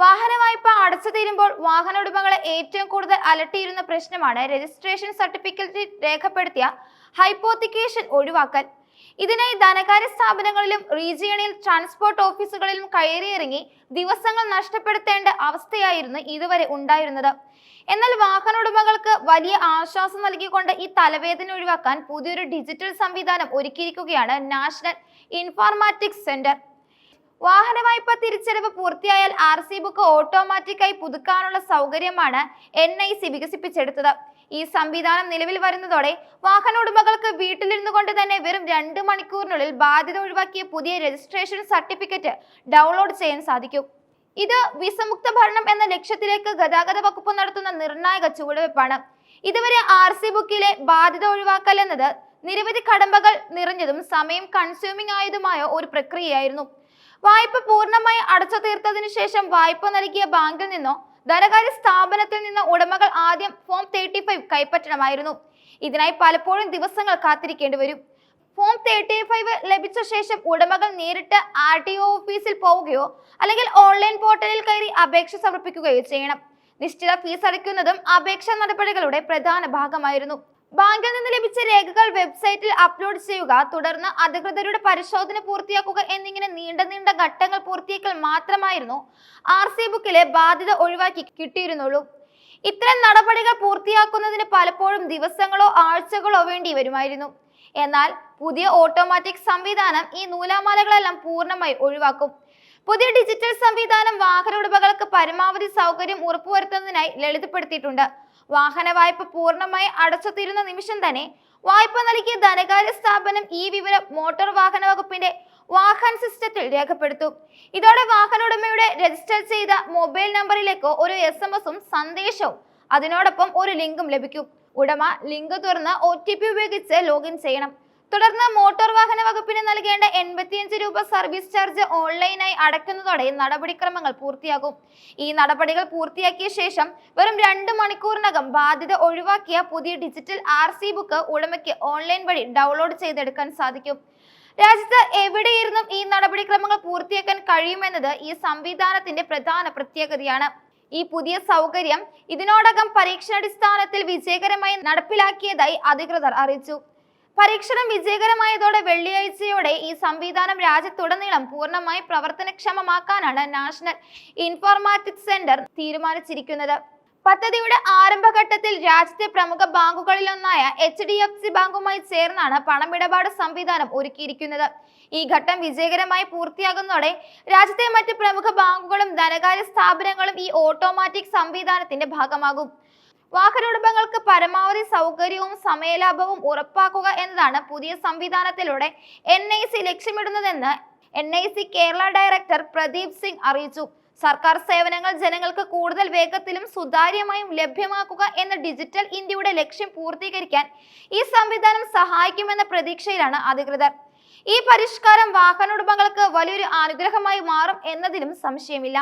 വാഹന വായ്പ അടച്ചു തീരുമ്പോൾ വാഹന ഉടമകളെ ഏറ്റവും കൂടുതൽ അലട്ടിയിരുന്ന പ്രശ്നമാണ് രജിസ്ട്രേഷൻ സർട്ടിഫിക്കറ്റിൽ രേഖപ്പെടുത്തിയ ഹൈപ്പോത്തിക്കേഷൻ ഒഴിവാക്കൽ. ഇതിനായി ധനകാര്യ സ്ഥാപനങ്ങളിലും റീജിയണൽ ട്രാൻസ്പോർട്ട് ഓഫീസുകളിലും കയറിയിറങ്ങി ദിവസങ്ങൾ നഷ്ടപ്പെടുത്തേണ്ട അവസ്ഥയായിരുന്നു ഇതുവരെ ഉണ്ടായിരുന്നത്. എന്നാൽ വാഹന ഉടമകൾക്ക് വലിയ ആശ്വാസം നൽകിക്കൊണ്ട് ഈ തലവേദന ഒഴിവാക്കാൻ പുതിയൊരു ഡിജിറ്റൽ സംവിധാനം ഒരുക്കിയിരിക്കുകയാണ് നാഷണൽ ഇൻഫോർമാറ്റിക്സ് സെന്റർ. വാഹന വായ്പ തിരിച്ചടവ് പൂർത്തിയായാൽ ആർ സി ബുക്ക് ഓട്ടോമാറ്റിക്കായി പുതുക്കാനുള്ള സൗകര്യമാണ് എൻ ഐ സി വികസിപ്പിച്ചെടുത്തത്. ഈ സംവിധാനം നിലവിൽ വരുന്നതോടെ വാഹന ഉടമകൾക്ക് വീട്ടിലിരുന്നു കൊണ്ട് തന്നെ വെറും രണ്ട് മണിക്കൂറിനുള്ളിൽ ബാധ്യത ഒഴിവാക്കിയ പുതിയ രജിസ്ട്രേഷൻ സർട്ടിഫിക്കറ്റ് ഡൗൺലോഡ് ചെയ്യാൻ സാധിക്കും. ഇത് വിസമുക്ത ഭരണം എന്ന ലക്ഷ്യത്തിലേക്ക് ഗതാഗത വകുപ്പ് നടത്തുന്ന നിർണായക ചുവടുവെപ്പാണ് ഇതുവരെ ആർ സി ബുക്കിലെ ബാധ്യത ഒഴിവാക്കൽ എന്നത് നിരവധി കടമ്പകൾ നിറഞ്ഞതും സമയം കൺസ്യൂമിംഗ് ആയതുമായ ഒരു പ്രക്രിയയായിരുന്നു. വായ്പ പൂർണമായി അടച്ചു തീർത്തതിനു ശേഷം വായ്പ നൽകിയ ബാങ്കിൽ നിന്നോ ധനകാര്യ സ്ഥാപനത്തിൽ നിന്ന് ഉടമകൾ ആദ്യം ഫോം തേർട്ടി ഫൈവ് കൈപ്പറ്റണമായിരുന്നു. ഇതിനായി പലപ്പോഴും ദിവസങ്ങൾ കാത്തിരിക്കേണ്ടി വരും. ഫോം തേർട്ടി ഫൈവ് ലഭിച്ച ശേഷം ഉടമകൾ നേരിട്ട് ആർ ടി ഒ ഓഫീസിൽ പോവുകയോ അല്ലെങ്കിൽ ഓൺലൈൻ പോർട്ടലിൽ കയറി അപേക്ഷ സമർപ്പിക്കുകയോ ചെയ്യണം. നിശ്ചിത ഫീസ് അടയ്ക്കുന്നതും അപേക്ഷാ നടപടികളുടെ പ്രധാന ഭാഗമായിരുന്നു. ബാങ്കിൽ നിന്ന് ലഭിച്ച രേഖകൾ വെബ്സൈറ്റിൽ അപ്ലോഡ് ചെയ്യുക തുടർന്ന് അധികൃതരുടെ പരിശോധന പൂർത്തിയാക്കുക എന്നിങ്ങനെ നീണ്ട നീണ്ട ഘട്ടങ്ങൾ പൂർത്തിയാക്കൽ മാത്രമായിരുന്നു ആർ സി ബുക്കിലെ ബാധ്യത ഒഴിവാക്കി കിട്ടിയിരുന്നുള്ളൂ. ഇത്തരം നടപടികൾ പൂർത്തിയാക്കുന്നതിന് പലപ്പോഴും ദിവസങ്ങളോ ആഴ്ചകളോ വേണ്ടി വരുമായിരുന്നു. എന്നാൽ പുതിയ ഓട്ടോമാറ്റിക് സംവിധാനം ഈ നൂലാമാലകളെല്ലാം പൂർണമായി ഒഴിവാക്കും. പുതിയ ഡിജിറ്റൽ സംവിധാനം വാഹന ഉടമകൾക്ക് പരമാവധി സൗകര്യം ഉറപ്പുവരുത്തുന്നതിനായി ലളിതപ്പെടുത്തിയിട്ടുണ്ട്. വാഹന വായ്പ പൂർണമായി അടച്ചു തീരുന്ന നിമിഷം തന്നെ വായ്പ നൽകിയ ധനകാര്യ സ്ഥാപനം ഈ വിവരം മോട്ടോർ വാഹന വകുപ്പിന്റെ വാഹൻ സിസ്റ്റത്തിൽ രേഖപ്പെടുത്തും. ഇതോടെ വാഹന ഉടമയുടെ രജിസ്റ്റർ ചെയ്ത മൊബൈൽ നമ്പറിലേക്ക് ഒരു എസ് എം എസും സന്ദേശവും അതിനോടൊപ്പം ഒരു ലിങ്കും ലഭിക്കും. ഉടമ ലിങ്ക് തുറന്ന് ഒ ടി പി ഉപയോഗിച്ച് ലോഗിൻ ചെയ്യണം. തുടർന്ന് മോട്ടോർ വാഹന വകുപ്പിന് നൽകേണ്ട എൺപത്തിയഞ്ച് രൂപ സർവീസ് ചാർജ് ഓൺലൈനായി അടയ്ക്കുന്നതോടെ നടപടിക്രമങ്ങൾ പൂർത്തിയാകും. ഈ നടപടികൾ പൂർത്തിയാക്കിയ ശേഷം വെറും രണ്ട് മണിക്കൂറിനകം ബാധ്യത ഒഴിവാക്കിയ പുതിയ ഡിജിറ്റൽ ആർ ബുക്ക് ഉടമയ്ക്ക് ഓൺലൈൻ വഴി ഡൗൺലോഡ് ചെയ്തെടുക്കാൻ സാധിക്കും. രാജ്യത്ത് എവിടെയിരുന്നും ഈ നടപടിക്രമങ്ങൾ പൂർത്തിയാക്കാൻ കഴിയുമെന്നത് ഈ സംവിധാനത്തിന്റെ പ്രധാന പ്രത്യേകതയാണ്. ഈ പുതിയ സൗകര്യം ഇതിനോടകം പരീക്ഷണാടിസ്ഥാനത്തിൽ വിജയകരമായി നടപ്പിലാക്കിയതായി അധികൃതർ അറിയിച്ചു. പരീക്ഷണം വിജയകരമായതോടെ വെള്ളിയാഴ്ചയോടെ ഈ സംവിധാനം രാജ്യത്തുടനീളം പൂർണമായി പ്രവർത്തനക്ഷമമാക്കാനാണ് നാഷണൽ ഇൻഫോർമാറ്റിക്സ് സെന്റർ തീരുമാനിച്ചിരിക്കുന്നത്. പദ്ധതിയുടെ ആരംഭഘട്ടത്തിൽ രാജ്യത്തെ പ്രമുഖ ബാങ്കുകളിലൊന്നായ എച്ച് ഡി എഫ് സി ബാങ്കുമായി ചേർന്നാണ് പണമിടപാട് സംവിധാനം ഒരുക്കിയിരിക്കുന്നത്. ഈ ഘട്ടം വിജയകരമായി പൂർത്തിയാകുന്നതോടെ രാജ്യത്തെ മറ്റ് പ്രമുഖ ബാങ്കുകളും ധനകാര്യ സ്ഥാപനങ്ങളും ഈ ഓട്ടോമാറ്റിക് സംവിധാനത്തിന്റെ ഭാഗമാകും. വാഹനോടമകൾക്ക് പരമാവധി സൗകര്യവും സമയലാഭവും ഉറപ്പാക്കുക എന്നതാണ് പുതിയ സംവിധാനത്തിലൂടെ എൻ ഐ സി ലക്ഷ്യമിടുന്നതെന്ന് N I C Kerala director Pradeep Singh അറിയിച്ചു. സർക്കാർ സേവനങ്ങൾ ജനങ്ങൾക്ക് കൂടുതൽ വേഗത്തിലും സുതാര്യമായും ലഭ്യമാക്കുക എന്ന ഡിജിറ്റൽ ഇന്ത്യയുടെ ലക്ഷ്യം പൂർത്തീകരിക്കാൻ ഈ സംവിധാനം സഹായിക്കുമെന്ന പ്രതീക്ഷയിലാണ് അധികൃതർ. ഈ പരിഷ്കാരം വാഹനോടമകൾക്ക് വലിയൊരു അനുഗ്രഹമായി മാറും എന്നതിലും സംശയമില്ല.